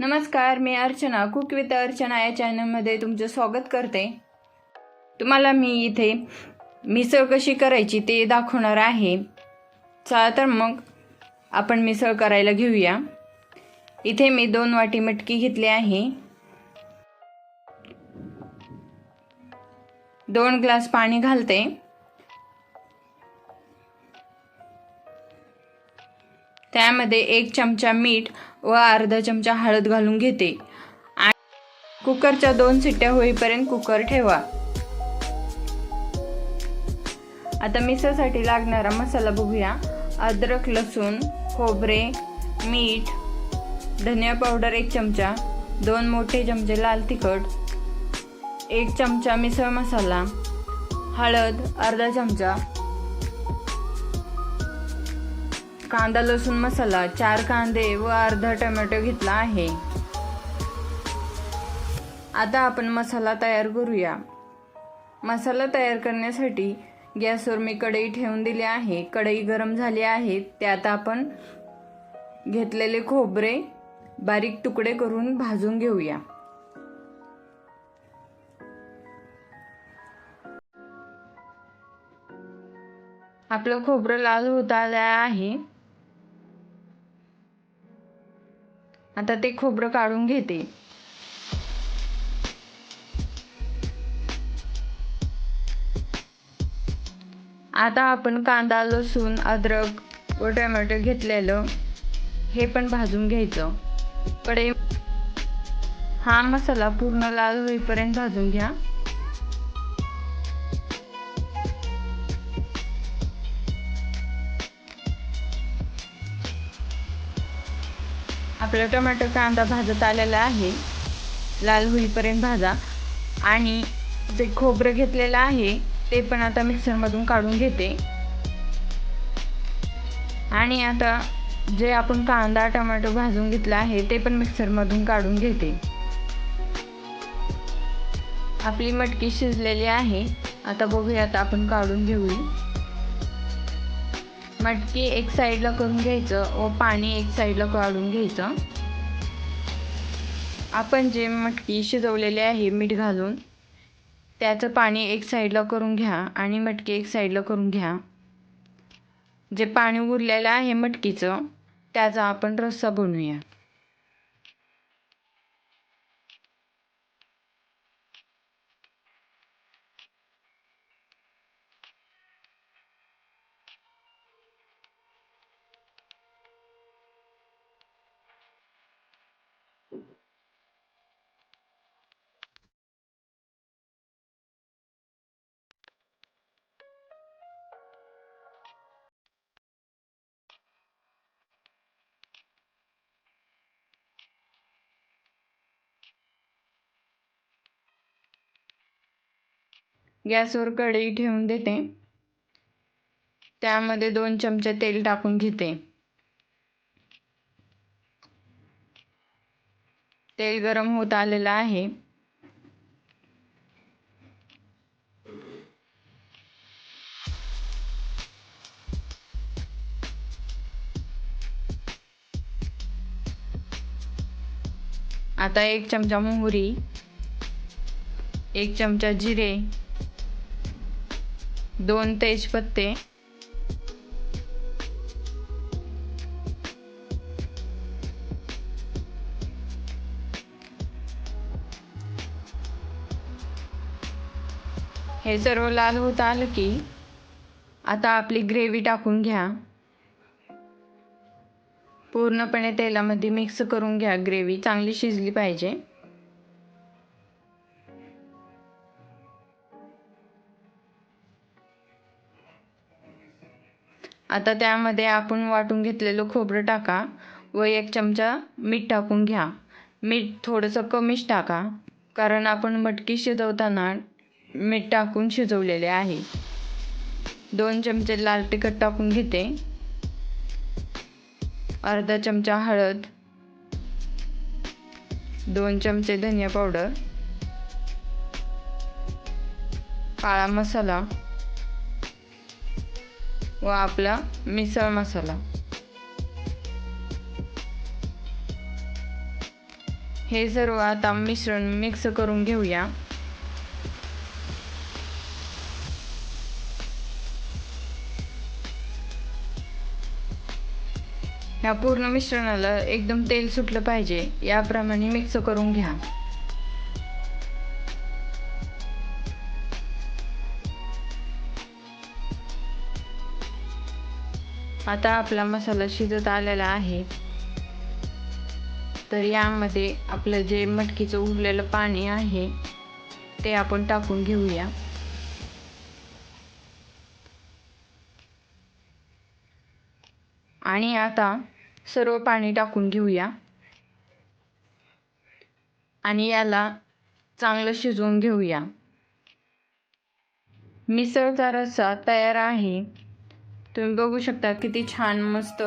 नमस्कार मी Archana cook with Archana या चॅनलमध्ये तुमचं स्वागत करते. तुम्हाला मी इथे मिसळ कशी करायची ते दाखवणार आहे. चला तर मग आपण मिसळ करायला घेऊया. इथे मी दोन वाटी मटकी घेतली आहे. दोन ग्लास पाणी घालते. त्यामध्ये एक चमचा मीठ व अर्धा चमचा हळद घालून घेते. आणि कुकरच्या दोन सिट्ट्या होईपर्यंत कुकर ठेवा. आता मिसळसाठी लागणारा मसाला बघूया. अद्रक लसूण खोबरे मीठ धनिया पावडर एक चमचा दोन मोठे चमचे लाल तिखट एक चमचा मिसळ मसाला हळद अर्धा चमचा कांदा लसूण मसाला चार कांदे व अर्धा टोमॅटो घेतला आहे. आता आपण मसाला तयार करूया. मसाला तयार करण्यासाठी गॅसवर मी कढई ठेवून दिली आहे. कढई गरम झाली आहे. त्यात आपण घेतलेले खोबरे बारीक तुकडे करून भाजून घेऊया. आपलं खोबरं लाल होत आलं आहे. आता ते खोबरं काढून घेते. आता आपण कांदा लसूण अद्रक व टमॅटो घेतलेलं हे पण भाजून घ्यायचं. कडे हा मसाला पूर्ण लाल होईपर्यंत भाजून घ्या. आपला टोमॅटो कांदा भाजत आलेला आहे. लाल होईपर्यंत भाजा. आणि जे खोबरं घेतलेलं आहे ते पण आता मिक्सरमधून काढून घेते. आणि आता जे आपण कांदा टोमॅटो भाजून घेतला आहे ते पण मिक्सरमधून काढून घेते. आपली मटकी शिजलेली आहे. आता बघूया आता आपण काढून घेऊया मटकी एक साईडला करून घ्यायचं व पाणी एक साईडला काढून घ्यायचं. आपण जे मटकी शिजवलेली आहे मीठ घालून त्याचं पाणी एक साईडला करून घ्या आणि मटकी एक साईडला करून घ्या. जे पाणी उरलेलं आहे मटकीचं त्याचा आपण रस्सा बनवूया. गॅसवर कढई ठेवून देते. त्यामध्ये दोन चमचे तेल टाकून घेते. तेल गरम होत आलेलं आहे. आता एक चमचा मोहरी एक चमचा जिरे दोन तेजपत्ते. हे सर्व लाल होत आलं की आता आपली ग्रेव्ही टाकून घ्या. पूर्णपणे तेलामध्ये मिक्स करून घ्या ग्रेव्ही चांगली शिजली पाहिजे. आता त्यामध्ये आपण वाटून घेतलेलं खोबरं टाका व एक चमचा मीठ टाकून घ्या. मीठ थोडंसं कमीच टाका कारण आपण मटकी शिजवताना मीठ टाकून शिजवलेले आहे. दोन चमचे लाल तिखट टाकून घेते. अर्धा चमचा हळद. दोन चमचे धनिया पावडर. काळा मसाला. व आपला मिसळ मसाला. हे सर्व आता मिश्रण मिक्स करून घेऊया. ह्या पूर्ण मिश्रणाला एकदम तेल सुटलं पाहिजे याप्रमाणे मिक्स करून घ्या. आता आपला मसाला शिजत आलेला आहे. तर यामध्ये आपलं जे मटकीचं उरलेलं पाणी आहे ते आपण टाकून घेऊया. आणि आता सर्व पाणी टाकून घेऊया. आणि याला चांगलं शिजवून घेऊया. मिसळचा रस्सा तयार आहे. तुम्ही बघू शकता किती छान मस्त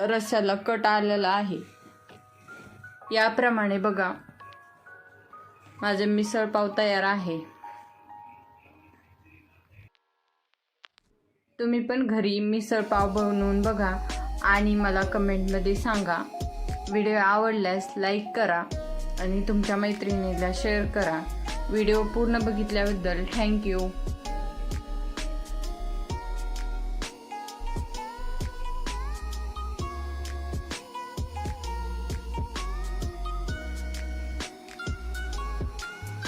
रस्स्याला कट आलेला आहे. याप्रमाणे बघा. माझे मिसळपाव तयार आहे. तुम्ही पण घरी मिसळपाव बनवून बघा आणि मला कमेंटमध्ये सांगा. व्हिडिओ आवडल्यास लाईक करा आणि तुमच्या मैत्रिणीला शेअर करा. व्हिडिओ पूर्ण बघितल्याबद्दल थँक्यू.